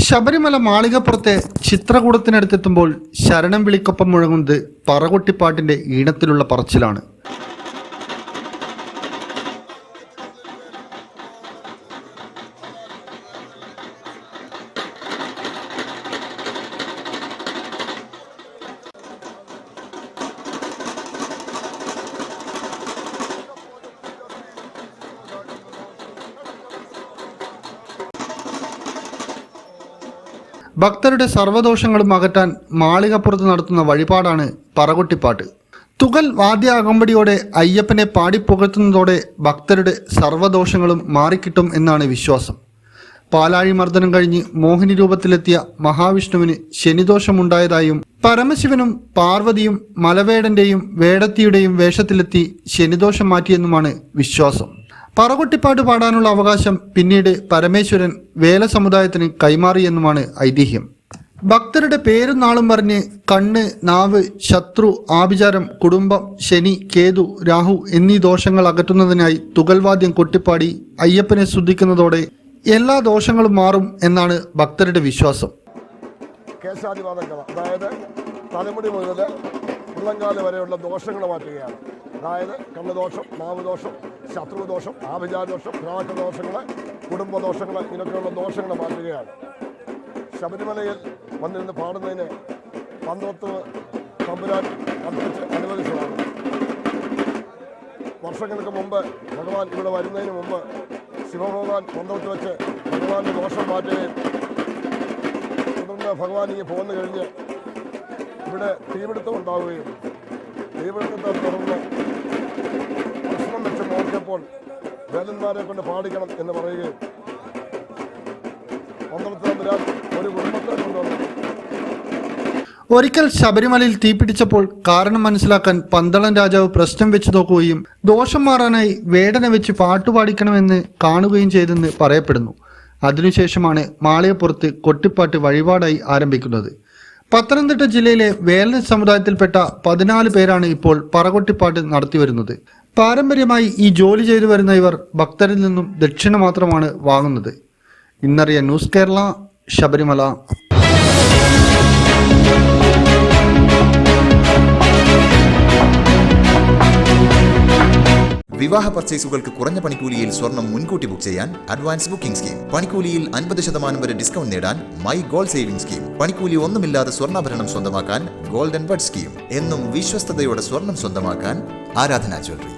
ശബരിമല മാളികപ്പുറത്തെ ചിത്രകൂടത്തിനടുത്തെത്തുമ്പോൾ ശരണം വിളിക്കൊപ്പം മുഴങ്ങുന്നത് പറകൊട്ടിപ്പാട്ടിന്റെ ഈണത്തിലുള്ള പറച്ചിലാണ്. ഭക്തരുടെ സർവദോഷങ്ങളും അകറ്റാൻ മാളികപ്പുറത്ത് നടത്തുന്ന വഴിപാടാണ് പറകുട്ടിപ്പാട്ട്. തുകൽ വാദ്യ അകമ്പടിയോടെ അയ്യപ്പനെ പാടിപ്പുകഴ്ത്തുന്നതോടെ ഭക്തരുടെ സർവദോഷങ്ങളും മാറിക്കിട്ടും എന്നാണ് വിശ്വാസം. പാലാഴി മർദ്ദനം കഴിഞ്ഞ് മോഹിനി രൂപത്തിലെത്തിയ മഹാവിഷ്ണുവിന് ശനിദോഷമുണ്ടായതായും പരമശിവനും പാർവതിയും മലവേടന്റെയും വേടത്തിയുടെയും വേഷത്തിലെത്തി ശനിദോഷം മാറ്റിയെന്നുമാണ് വിശ്വാസം. പറകൊട്ടിപ്പാട്ട് പാടാനുള്ള അവകാശം പിന്നീട് പരമേശ്വരൻ വേല സമുദായത്തിന് കൈമാറിയെന്നുമാണ് ഐതിഹ്യം. ഭക്തരുടെ പേരും നാളും പറഞ്ഞ് കണ്ണ് നാവ് ശത്രു ആഭിചാരം കുടുംബം ശനി കേതു രാഹു എന്നീ ദോഷങ്ങൾ അകറ്റുന്നതിനായി തുകൽവാദ്യം കൊട്ടിപ്പാടി അയ്യപ്പനെ ശുദ്ധിക്കുന്നതോടെ എല്ലാ ദോഷങ്ങളും മാറും എന്നാണ് ഭക്തരുടെ വിശ്വാസം. അതായത് തലമുടി മുതൽ വരെയുള്ള ദോഷങ്ങൾ മാറ്റുകയാണ്. അതായത് കണ്ണുദോഷം നാവുദോഷം ശത്രുദോഷം ആഭിജാദോഷം ദോഷങ്ങൾ കുടുംബദോഷങ്ങൾ ഇങ്ങനെയൊക്കെയുള്ള ദോഷങ്ങൾ മാറ്റുകയാണ്. ശബരിമലയിൽ വന്നിരുന്ന് പാടുന്നതിന് പന്തോത്ത് തമ്പുരാൻ കൽപ്പിച്ച് അനുവദിച്ചതാണ്. വർഷങ്ങൾക്ക് മുമ്പ് ഭഗവാൻ ഇവിടെ വരുന്നതിന് മുമ്പ് ശിവഭഗവാൻ പന്തോത്ത് വെച്ച് ഭഗവാന്റെ ദോഷം മാറ്റുകയും തുടർന്ന് ഭഗവാൻ ഈ പോന്നു കഴിഞ്ഞ് ഇവിടെ തീപിടുത്തം ഉണ്ടാവുകയും. തീപിടുത്തത്തെ തുടർന്ന് പ്രശ്നം വെച്ച് നോക്കിയപ്പോൾ വേലന്മാരെ കൊണ്ട് പാടിക്കണം എന്ന് പറയുകയും ഒരു ഒരിക്കൽ ശബരിമലയിൽ തീപിടിച്ചപ്പോൾ കാരണം മനസ്സിലാക്കാൻ പന്തളം രാജാവ് പ്രശ്നം വെച്ച് നോക്കുകയും ദോഷം മാറാനായി വേടന വെച്ച് പാട്ടുപാടിക്കണമെന്ന് കാണുകയും ചെയ്തെന്ന് പറയപ്പെടുന്നു. അതിനുശേഷമാണ് മാളികപ്പുറത്ത് കൊട്ടിപ്പാട്ട് വഴിപാടായി ആരംഭിക്കുന്നത്. പത്തനംതിട്ട ജില്ലയിലെ വേലൻ സമുദായത്തിൽപ്പെട്ട പതിനാല് പേരാണ് ഇപ്പോൾ പറകൊട്ടിപ്പാട്ട് നടത്തിവരുന്നത്. പാരമ്പര്യമായി ഈ ജോലി ചെയ്തു വരുന്ന ഇവർ ഭക്തരിൽ നിന്നും ദക്ഷിണ മാത്രമാണ് വാങ്ങുന്നത്. ഇന്നറിയ ന്യൂസ് കേരള ശബരിമല. വിവാഹ പർച്ചേസുകൾക്ക് കുറഞ്ഞ പണിക്കൂലിയിൽ സ്വർണം മുൻകൂട്ടി ബുക്ക് ചെയ്യാൻ അഡ്വാൻസ് ബുക്കിംഗ് സ്കീം പണിക്കൂലിയിൽ അൻപത് ശതമാനം വരെ ഡിസ്കൗണ്ട് നേടാൻ മൈ ഗോൾഡ് സേവിംഗ് സ്കീം പണിക്കൂലി ഒന്നുമില്ലാതെ സ്വർണാഭരണം സ്വന്തമാക്കാൻ ഗോൾഡൻ ബഡ് സ്കീം എന്നും വിശ്വസ്തയോടെ സ്വർണം സ്വന്തമാക്കാൻ Aradhana jewellery